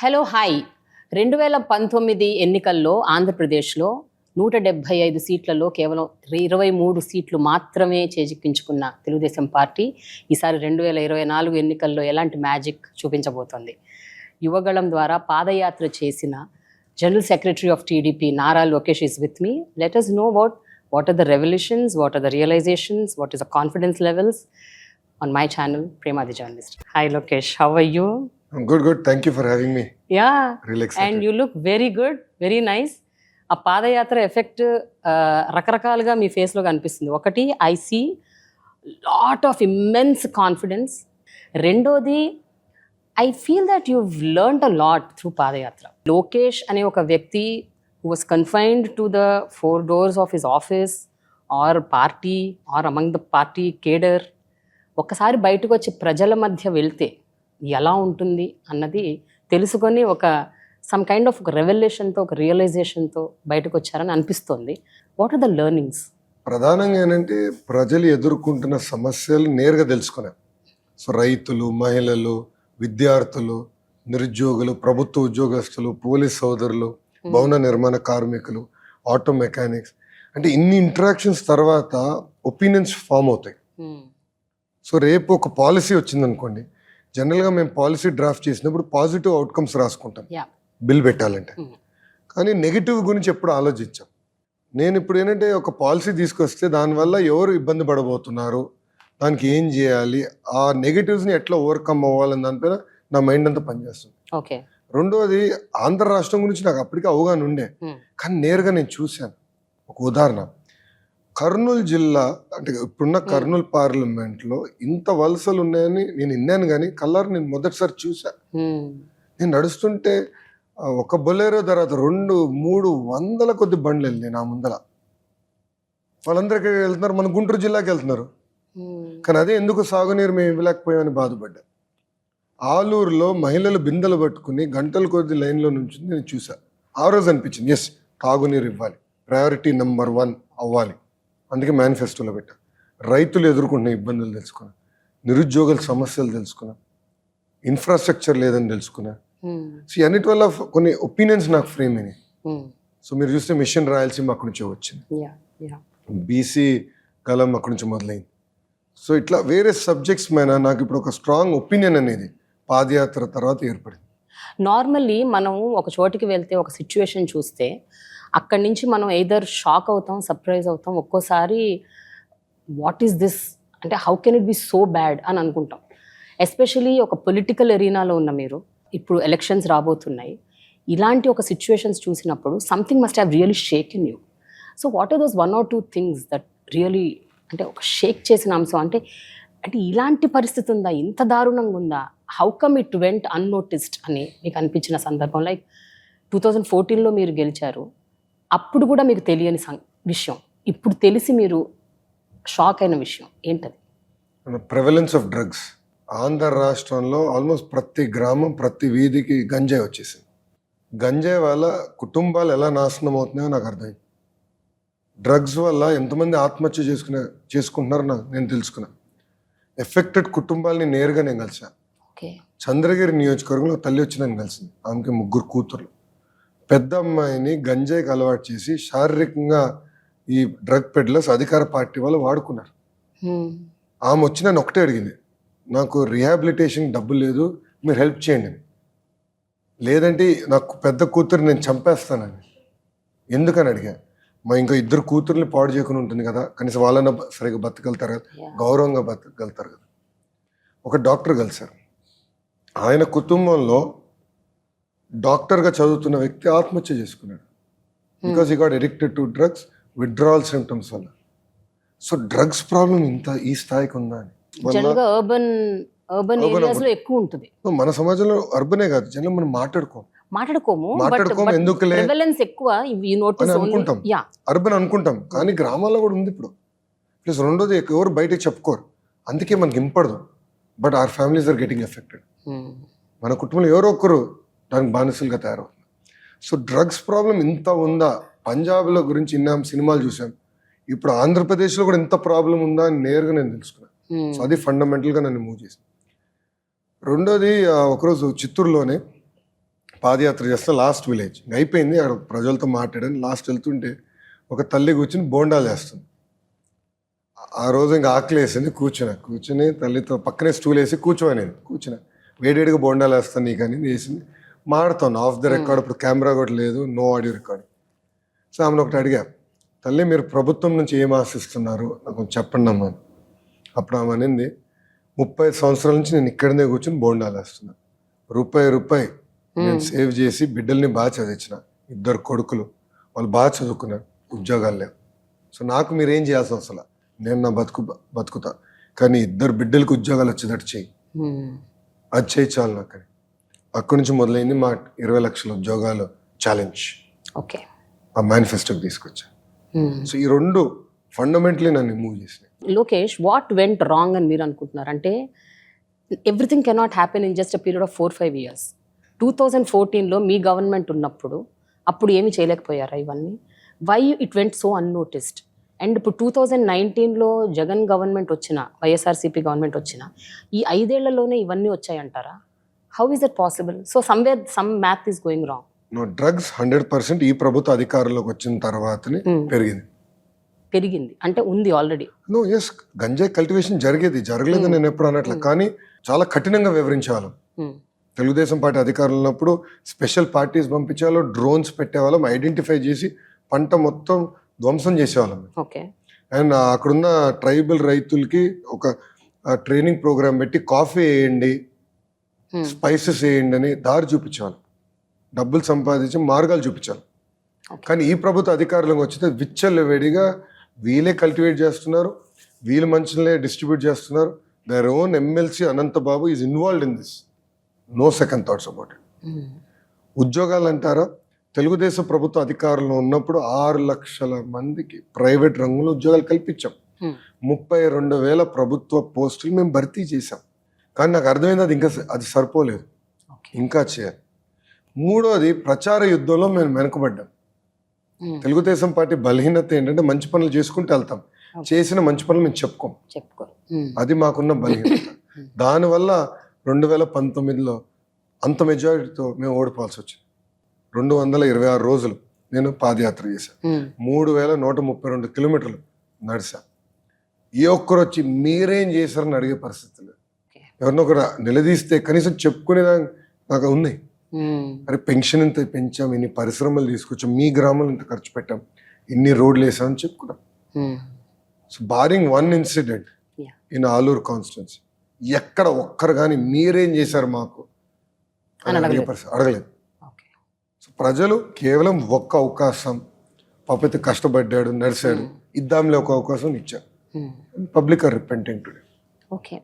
Hello hi. రెండు వేల పంతొమ్మిది ఎన్నికల్లో ఆంధ్రప్రదేశ్లో నూట డెబ్భై ఐదు సీట్లలో కేవలం ఇరవై మూడు సీట్లు మాత్రమే చేజిక్కించుకున్న తెలుగుదేశం పార్టీ ఈసారి రెండు వేల ఇరవై నాలుగు ఎన్నికల్లో ఎలాంటి మ్యాజిక్ చూపించబోతోంది? యువగళం ద్వారా పాదయాత్ర చేసిన general secretary of TDP Nara Lokesh is with me. Let us know what what are the revolutions what are the realisations what is the confidence levels on my channel Premadi journalist hi Lokesh how are you good good thank you for having me yeah and you look very good very nice ఆ padayatra effect రకరకాలుగా మీ ఫేస్లో కనిపిస్తుంది. ఒకటి I see lot of immense confidence రెండోది I feel that you learn a lot through padayatra. Lokesh అనే ఒక వ్యక్తి who was confined to the four doors of his office or party or among the party cadre ఒక్కసారి బయటకు వచ్చి ప్రజల మధ్య వెళ్తే ఎలా ఉంటుంది అన్నది తెలుసుకొని ఒక సమ్ కైండ్ ఆఫ్ ఒక రెవల్యూషన్తో ఒక రియలైజేషన్తో బయటకు వచ్చారని అనిపిస్తోంది. వాట్ ఆర్ ద లెర్నింగ్స్ ప్రధానంగా ఏంటంటే ప్రజలు ఎదుర్కొంటున్న సమస్యలు నేరుగా తెలుసుకున్నాం సో రైతులు మహిళలు విద్యార్థులు నిరుద్యోగులు ప్రభుత్వ ఉద్యోగస్తులు పోలీస్ సోదరులు భవన నిర్మాణ కార్మికులు ఆటో మెకానిక్స్. అంటే ఇన్ని ఇంటరాక్షన్స్ తర్వాత ఒపీనియన్స్ ఫామ్ అవుతాయి. సో రేపు ఒక పాలసీ వచ్చిందనుకోండి జనరల్గా మేము పాలసీ డ్రాఫ్ట్ చేసినప్పుడు పాజిటివ్ అవుట్కమ్స్ రాసుకుంటాం. బిల్ పెట్టాలంటే. Hmm. కానీ నెగిటివ్ గురించి ఎప్పుడు ఆలోచించాం. నేను ఇప్పుడు ఏంటంటే ఒక పాలసీ తీసుకొస్తే దానివల్ల ఎవరు ఇబ్బంది పడబోతున్నారు దానికి ఏం చేయాలి ఆ నెగిటివ్స్ని ఎట్లా ఓవర్కమ్ అవ్వాలని దానిపైన నా మైండ్ అంతా పనిచేస్తుంది. ఓకే. రెండోది ఆంధ్ర రాష్ట్రం గురించి నాకు అప్పటికే అవగాహన ఉండే. Hmm. కానీ నేరుగా నేను చూశాను. ఒక ఉదాహరణ. కర్నూలు జిల్లా అంటే ఇప్పుడున్న కర్నూలు పార్లమెంట్లో ఇంత వలసలు ఉన్నాయని నేను విన్నాను కానీ కల్లారు నేను మొదటిసారి చూసా నేను నడుస్తుంటే ఒక బొలేరో తర్వాత రెండు మూడు వందల కొద్ది బండ్లు వెళ్ళినాయి నా ముందర వాళ్ళందరికీ వెళ్తున్నారు మన గుంటూరు జిల్లాకి వెళ్తున్నారు. కానీ అదే ఎందుకు సాగునీరు మేము ఇవ్వలేకపోయామని బాధపడ్డా. ఆలూరులో మహిళలు బిందెలు పట్టుకుని గంటల కొద్ది లైన్లో నుంచి నేను చూసా ఆ రోజు అనిపించింది ఎస్ తాగునీరు ఇవ్వాలి. ప్రయారిటీ నెంబర్ వన్ అవ్వాలి. అందుకే మేనిఫెస్టోలో పెట్టా. రైతులు ఎదుర్కొంటున్న ఇబ్బందులు తెలుసుకున్నా. నిరుద్యోగుల సమస్యలు తెలుసుకున్నా. ఇన్ఫ్రాస్ట్రక్చర్ లేదని తెలుసుకున్నా. సో అన్నిటి వల్ల కొన్ని ఒపీనియన్స్ నాకు ఫ్రేమ్ అయినాయి. సో మీరు చూస్తే మిషన్ రాయలసీమ అక్కడి నుంచే వచ్చింది. బీసీ కలం అక్కడి నుంచి మొదలైంది. సో ఇట్లా వేరే సబ్జెక్ట్స్ మీద నాకు ఇప్పుడు ఒక స్ట్రాంగ్ ఒపీనియన్ అనేది పాదయాత్ర తర్వాత ఏర్పడింది. నార్మల్లీ మనం ఒక చోటికి వెళ్తే ఒక సిచ్యువేషన్ చూస్తే అక్కడి నుంచి మనం ఎయిదర్ షాక్ అవుతాం సర్ప్రైజ్ అవుతాం ఒక్కోసారి వాట్ ఈస్ దిస్ అంటే how can it be so bad అని అనుకుంటాం. ఎస్పెషలీ ఒక పొలిటికల్ ఎరీనాలో ఉన్న మీరు ఇప్పుడు ఎలక్షన్స్ రాబోతున్నాయి ఇలాంటి ఒక సిచ్యువేషన్స్ చూసినప్పుడు something must have really shake in you so what are those one or two things that really అంటే ఒక షేక్ చేసిన అంశం? అంటే అంటే ఇలాంటి పరిస్థితి ఉందా? ఇంత దారుణంగా ఉందా? How come it went unnoticed అని మీకు అనిపించిన సందర్భం లైక్ టూ థౌజండ్ ఫోర్టీన్లో మీరు గెలిచారు. అప్పుడు కూడా మీకు తెలియని విషయం. ఇప్పుడు తెలిసి మీరు షాక్ అయిన విషయం ఏంటది? ప్రెవలెన్స్ ఆఫ్ డ్రగ్స్ ఆంధ్ర రాష్ట్రంలో ఆల్మోస్ట్ ప్రతి గ్రామం ప్రతి వీధికి గంజాయి వచ్చేసింది. గంజాయి వల్ల కుటుంబాలు ఎలా నాశనం అవుతున్నాయో నాకు అర్థమైంది. డ్రగ్స్ వల్ల ఎంతమంది ఆత్మహత్య చేసుకునే చేసుకుంటున్నారో నాకు నేను తెలుసుకున్నా. ఎఫెక్టెడ్ కుటుంబాలని నేరుగా నేను కలిసాను ఓకే. చంద్రగిరి నియోజకవర్గంలో తల్లి వచ్చి నన్ను కలిసింది. ఆమెకి ముగ్గురు కూతుర్లు. పెద్ద అమ్మాయిని గంజాయికి అలవాటు చేసి శారీరకంగా ఈ డ్రగ్ పెడ్లర్స్ అధికార పార్టీ వాళ్ళు వాడుకున్నారు. ఆమె వచ్చి నన్ను ఒకటే అడిగింది నాకు రిహాబిలిటేషన్ డబ్బు లేదు మీరు హెల్ప్ చేయండి. లేదంటే నాకు పెద్ద కూతురు నేను చంపేస్తానని. ఎందుకని అడిగా మా ఇంకా ఇద్దరు కూతుర్ని పాడు చేయకుండా ఉంటుంది కదా కనీసం వాళ్ళని సరిగ్గా బతకగలుగుతారు కదా. గౌరవంగా బతకగలుగుతారు కదా. ఒక డాక్టర్ కలిశారు. ఆయన కుటుంబంలో డాక్టర్గా చదువుతున్న వ్యక్తి ఆత్మహత్య చేసుకున్నాడు. Because he got addicted to drugs withdrawal symptoms వల్ల. సో డ్రగ్స్ ప్రాబ్లం ఇంత ఈ స్థాయికి ఉందా అని? వల్ల జనరల్గా అర్బన్ అర్బన్ Urban, ఏరియాస్లో ఎక్కువ ఉంటుంది. మన సమాజంలో అర్బనే కాదు. జనం మనం మాట్లాడుకోం మాట్లాడుకోము మాట్లాడుకోము, ఎందుకులే? ప్రివలెన్స్ ఎక్కువ ఈ నోటీస్ అని అనుకుంటాం. అర్బన్ అనుకుంటాం. కానీ గ్రామాల్లో కూడా ఉంది ఇప్పుడు. ప్లస్ రెండోది ఎవరు బయటకు చెప్పుకోరు. అందుకే మనకి ఇంపడదు. But our families are getting affected మన కుటుంబంలో ఎవరో ఒకరు దానికి బానిసలుగా తయారవుతున్నారు సో డ్రగ్స్ ప్రాబ్లం ఇంత ఉందా? పంజాబ్లో గురించి విన్నాం సినిమాలు చూసాం ఇప్పుడు ఆంధ్రప్రదేశ్లో కూడా ఇంత ప్రాబ్లం ఉందా అని నేరుగా నేను తెలుసుకున్నాను. సో అది ఫండమెంటల్గా నన్ను మూవ్ చేసింది. రెండోది ఒకరోజు చిత్తూరులోనే పాదయాత్ర చేస్తే లాస్ట్ విలేజ్. అయిపోయింది అక్కడ ప్రజలతో మాట్లాడాను. లాస్ట్ వెళ్తుంటే ఒక తల్లి కూర్చుని బోండాలు చేస్తుంది ఆ రోజు ఇంకా ఆకలి వేసింది కూర్చున్నా. కూర్చుని తల్లితో పక్కనే స్టూల్ వేసి కూర్చోనేది. కూర్చున్నా. వేడివేడిగా బోండాలు వేస్తాను నీకు అని వేసింది మాడుతాను ఆఫ్ ద రికార్డ్ ఇప్పుడు కెమెరా కూడా లేదు. నో ఆడియో రికార్డ్ సో ఆమెను ఒకటి అడిగా తల్లి మీరు ప్రభుత్వం నుంచి ఏం ఆశిస్తున్నారు? నాకు చెప్పండి అమ్మా. అప్పుడు ఆమె అనింది ముప్పై సంవత్సరాల నుంచి నేను ఇక్కడనే కూర్చొని బోండాలు వేస్తున్నా. రూపాయి రూపాయి నేను సేవ్ చేసి బిడ్డల్ని బాగా చదివించిన. ఇద్దరు కొడుకులు. వాళ్ళు బాగా చదువుకున్నారు. ఉద్యోగాలు లేవు. సో నాకు మీరు ఏం చేయాల్సిన అవసరం లే. నేను నా బతుకు బతుకుతా. కానీ ఇద్దరు బిడ్డలకు ఉద్యోగాలు వచ్చేటట్టు చెయ్యి Hmm. అది చేయి చాలు నాకు. అక్కడి నుంచి మొదలైంది మా ఇరవై లక్షల ఉద్యోగాలు ఛాలెంజ్ ఓకే. ఆ మేనిఫెస్టోకి తీసుకొచ్చా. Hmm. సో ఈ రెండు ఫండమెంటలీ నన్ను మూవ్ చేసినాయి. లోకేష్ వాట్ వెంట్ రాంగ్ అని మీరు అనుకుంటున్నారు? అంటే everything cannot happen in just a period of four five years two thousand ఫోర్టీన్లో మీ గవర్నమెంట్ ఉన్నప్పుడు అప్పుడు ఏమి చేయలేకపోయారా ఇవన్నీ? Why it went so unnoticed and ఇప్పుడు టూ థౌజండ్ నైన్టీన్లో జగన్ గవర్నమెంట్ వచ్చిన వైఎస్ఆర్సీపీ గవర్నమెంట్ వచ్చిన ఈ ఐదేళ్ళలోనే ఇవన్నీ వచ్చాయంటారా? How is that possible so somewhere some math is going wrong no drugs hundred percent ఈ ప్రభుత్వ అధికారంలోకి వచ్చిన తర్వాతనే పెరిగింది. పెరిగింది. అంటే ఉంది ఆల్రెడీ నో ఎస్ గంజాయి కల్టివేషన్ జరిగేది జరగలేదు నేను ఎప్పుడు అనట్లే. కానీ చాలా కఠినంగా వివరించేవాళ్ళం. తెలుగుదేశం పార్టీ అధికారంలో ఉన్నప్పుడు స్పెషల్ పార్టీస్ పంపించేవాళ్ళం డ్రోన్స్ పెట్టేవాళ్ళం ఐడెంటిఫై చేసి పంట మొత్తం ధ్వంసం చేసేవాళ్ళం. ఓకే అండ్ అక్కడున్న ట్రైబల్ రైతులకి ఒక ట్రైనింగ్ ప్రోగ్రామ్ పెట్టి కాఫీ వేయండి స్పైసెస్ వేయండి అని దారి చూపించేవాళ్ళం డబ్బులు సంపాదించి మార్గాలు చూపించాలి. కానీ ఈ ప్రభుత్వ అధికారంలోకి వచ్చితే విచ్చలు వేడిగా వీళ్ళే కల్టివేట్ చేస్తున్నారు. వీళ్ళు మంచులే డిస్ట్రిబ్యూట్ చేస్తున్నారు. Their own MLC Anantababu is involved in this no second thoughts about it ఉద్యోగాలు అంటారా? తెలుగుదేశం ప్రభుత్వ అధికారంలో ఉన్నప్పుడు ఆరు లక్షల మందికి ప్రైవేట్ రంగంలో ఉద్యోగాలు కల్పించాం. ముప్పై రెండు వేల ప్రభుత్వ పోస్టులు మేము భర్తీ చేశాం. కానీ నాకు అర్థమైంది అది ఇంకా అది సరిపోలేదు. ఇంకా చేయాలి మూడోది ప్రచార యుద్ధంలో మేము వెనుకబడ్డాం. తెలుగుదేశం పార్టీ బలహీనత ఏంటంటే మంచి పనులు చేసుకుంటూ వెళ్తాం. చేసిన మంచి పనులు మేము చెప్పుకోం. చెప్పుకో అది మాకున్న బలహీనత. దానివల్ల రెండు వేల పంతొమ్మిదిలో అంత మెజారిటీతో మేము ఓడిపోవాల్సి వచ్చింది. రెండు వందల ఇరవై ఆరు రోజులు నేను పాదయాత్ర చేశాను మూడు వేల నూట ముప్పై రెండు కిలోమీటర్లు నడిచా ఏ ఒక్కరు వచ్చి మీరేం చేశారని అడిగే పరిస్థితి లేదు. Okay. ఎవరినో ఒకరు నిలదీస్తే కనీసం చెప్పుకునేదా నాకు ఉంది అరే పెన్షన్ ఇంత పెంచాం? ఇన్ని పరిశ్రమలు తీసుకొచ్చాం? మీ గ్రామంలో ఇంత ఖర్చు పెట్టాం? ఇన్ని రోడ్లు వేసామని చెప్పుకున్నాం. So barring one incident. In Aluru constituency ఎక్కడ ఒక్కరు కానీ మీరేం చేశారు మాకు? అడగలేదు. సో ప్రజలు కేవలం ఒక్క అవకాశం పాపైతే కష్టపడ్డాడు నడిచాడు ఇద్దాంలే ఒక అవకాశం ఇచ్చారు. Public are repenting today okay.